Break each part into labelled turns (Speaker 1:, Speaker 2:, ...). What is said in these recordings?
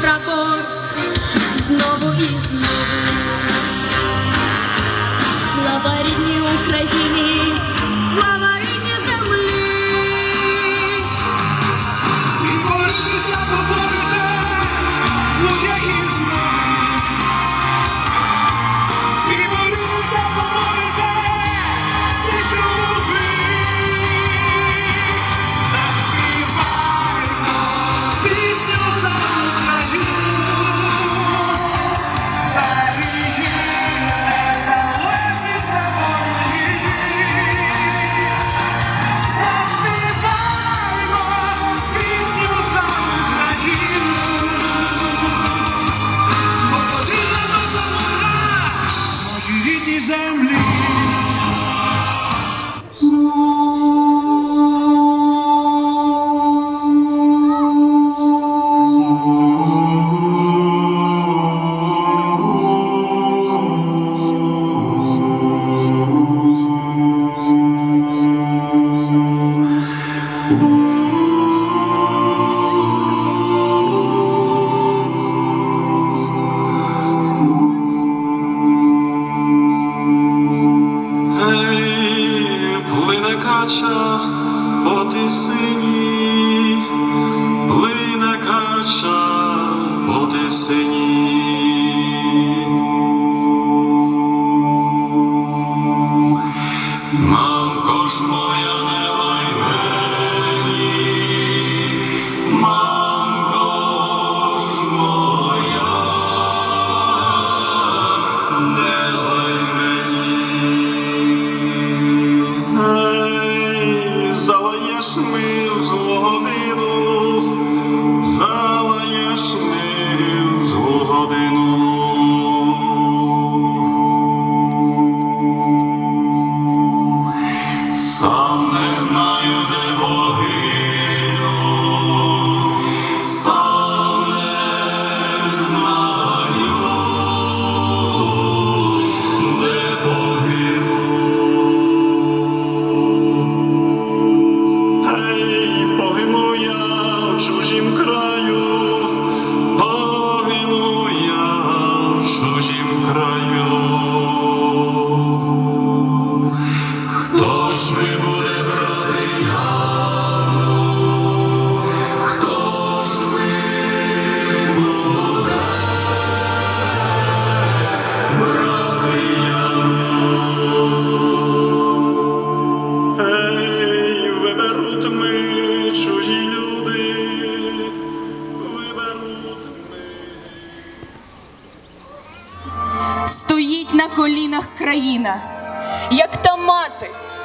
Speaker 1: прапор знову і знову. Слава рідній Україні, слава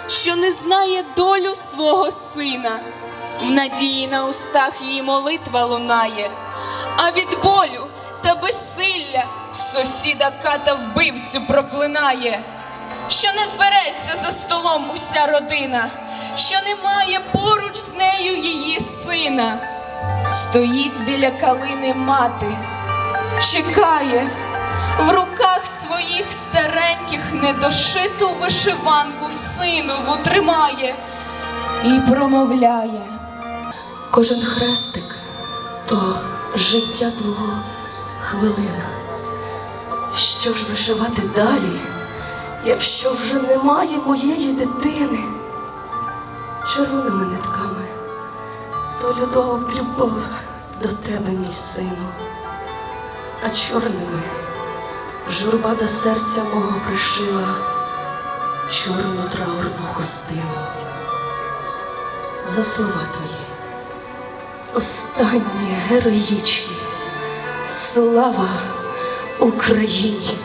Speaker 2: що
Speaker 3: не
Speaker 4: знає долю свого сина. В надії на устах її молитва лунає, а від болю та безсилля сусіда ката вбивцю проклинає, що не збереться за столом уся родина, що немає поруч з нею її сина. Стоїть біля калини мати, чекає, в руках своїх стареньких недошиту вишиванку синову тримає і промовляє.
Speaker 5: Кожен хрестик то життя твого хвилина. Що ж вишивати далі, якщо вже немає моєї дитини? Червоними нитками, то любов, любов до тебе, мій сину, а чорними журба до серця мого пришила чорну траурну хустину. За слова твої останні героїчні. Слава Україні!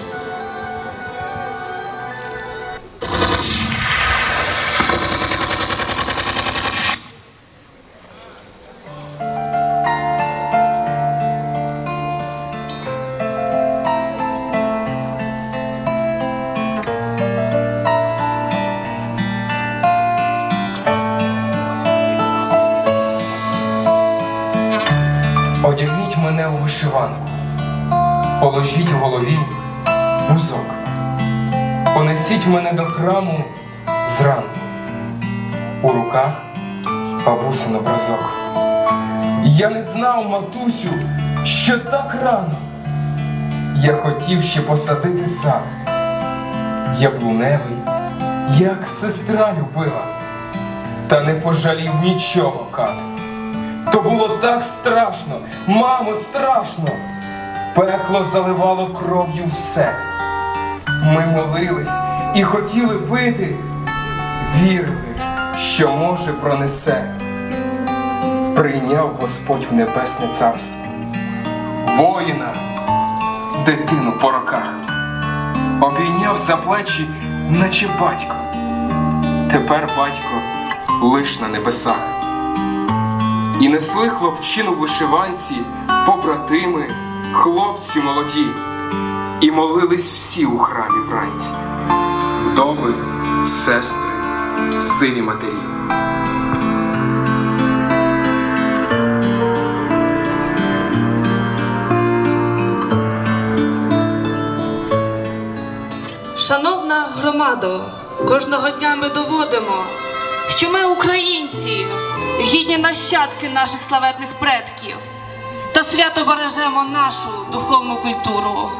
Speaker 6: Положіть в голові вузок, понесіть мене до храму зранку, у руках бабусин образок. Я не знав, матусю, що так рано я хотів ще посадити сад яблуневий, як сестра любила, та не пожалів нічого кат. То було так страшно, мамо, страшно. Пекло заливало кров'ю все. Ми молились і хотіли пити, вірили, що може пронесе. Прийняв Господь в небесне царство, воїна, дитину по роках, обійняв за плечі, наче батько. Тепер батько лиш на небесах. І несли хлопчину вишиванці, побратими, хлопці молоді, і молились всі у храмі вранці, вдови, сестри, сиві матері.
Speaker 7: Шановна громадо, кожного дня ми доводимо, що ми українці, гідні нащадки наших славетних предків, та свято бережемо нашу духовну культуру.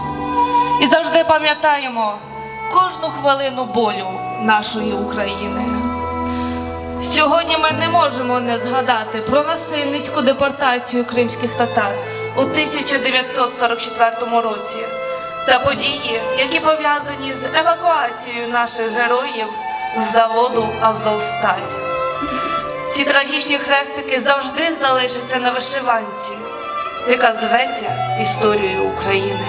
Speaker 7: І завжди пам'ятаємо кожну хвилину болю нашої України. Сьогодні ми не можемо не згадати про насильницьку депортацію кримських татар у 1944 році та події, які пов'язані з евакуацією наших героїв з заводу Азовсталь. Ці трагічні хрестики завжди залишаться на вишиванці, яка зветься історією України.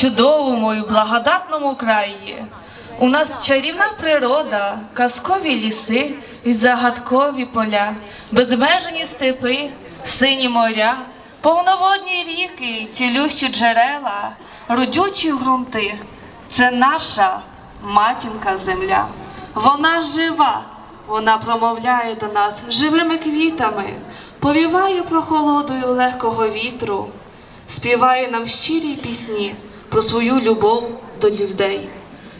Speaker 8: Чудовому і благодатному краї. У нас чарівна природа, казкові ліси і загадкові поля, безмежні степи, сині моря, повноводні ріки, цілющі джерела, родючі ґрунти. Це наша матінка земля. Вона жива, вона промовляє до нас живими квітами, повіває прохолодою легкого вітру, співає нам щирі пісні про свою любов до людей,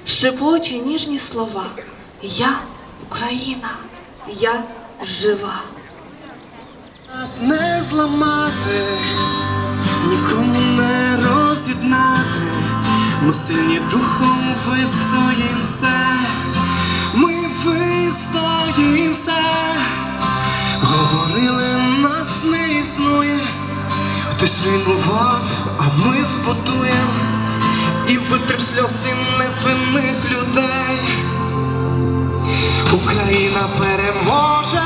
Speaker 8: шепоче ніжні слова. Я Україна, я жива.
Speaker 2: Нас не зламати, нікому не роз'єднати. Ми сильні духом вистоїм все, ми вистоїм все. Говорили, нас не існує. Хтось руйнував, а ми збудуєм і витрим сльози невинних людей. Україна переможе.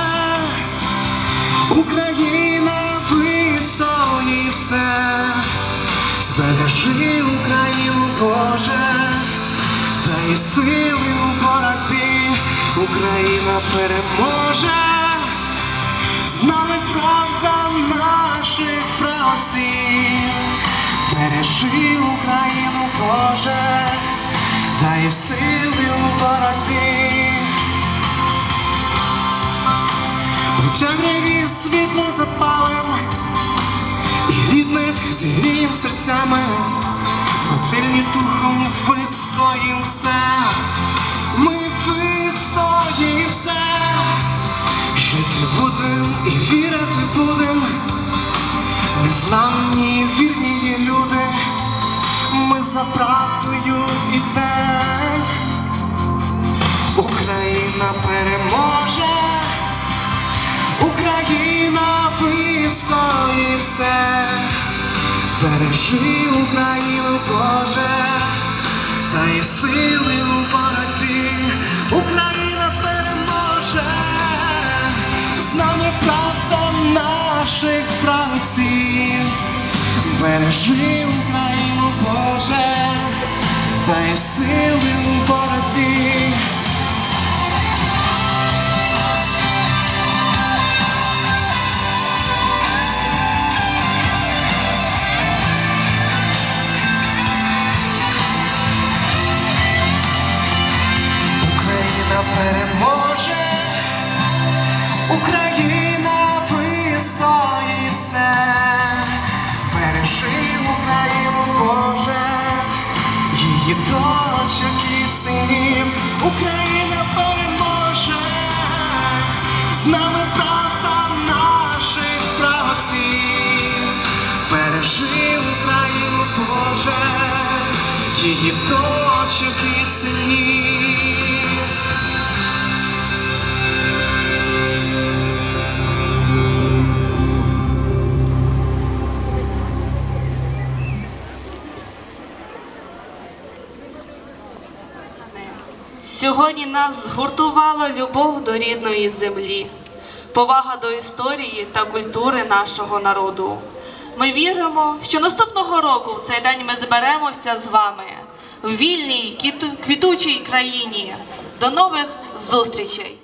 Speaker 2: Україна вистоїть все, збережи Україну, Боже, та й сили у боротьбі, Україна переможе, з нами правда наших просів, бережи Україну, Боже, та й сили у боротьбі. У темряві світло запалим і рідних зігрієм серцями, у духом вистоїм все, ми вистоїм все, жити будем і вірити будем, незламні вірні є люди, ми за правдою ідем, Україна переможе. Україна вистоїть все, бережи Україну, Боже, та є сили у боротьбі, Україна переможе, з нами правда наших бережи Україну, Боже, та є сили
Speaker 8: Сьогодні нас згуртувала любов до рідної землі, повага до історії та культури нашого народу. Ми віримо, що наступного року в цей день ми зберемося з вами в вільній квіту- квітучій країні. До нових зустрічей!